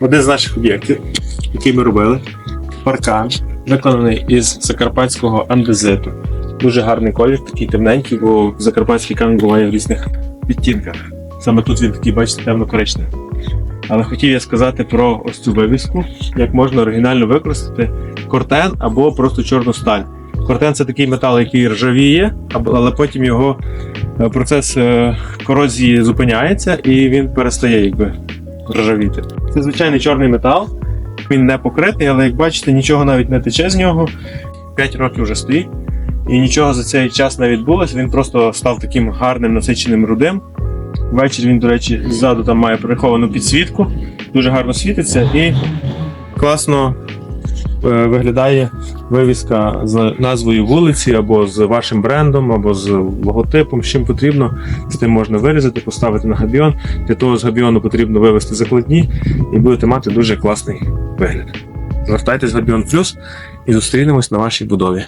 один з наших об'єктів, який ми робили. Паркан, виконаний із закарпатського андезиту. Дуже гарний колір, такий темненький, бо закарпатський камінь буває в різних відтінках. Саме тут він такий, бачите, темно-коричневий. Але хотів я сказати про ось цю вивіску, як можна оригінально використати кортен або просто чорну сталь. Кортен це такий метал, який ржавіє, але потім його е, процес е, корозії зупиняється і він перестає якби ржавіти. Це звичайний чорний метал. Він не покритий, але як бачите, нічого навіть не тече з нього. 5 років вже стоїть. І нічого за цей час не відбулося. Він просто став таким гарним насиченим рудим. Ввечері він, до речі, ззаду там має приховану підсвітку, дуже гарно світиться і класно виглядає вивіска з назвою вулиці, або з вашим брендом, або з логотипом, з чим потрібно. З тим можна вирізати, поставити на габіон. Для того з габіону потрібно вивести закладні і будете мати дуже класний вигляд. Звертайтесь в Габіон Плюс і зустрінемось на вашій будові.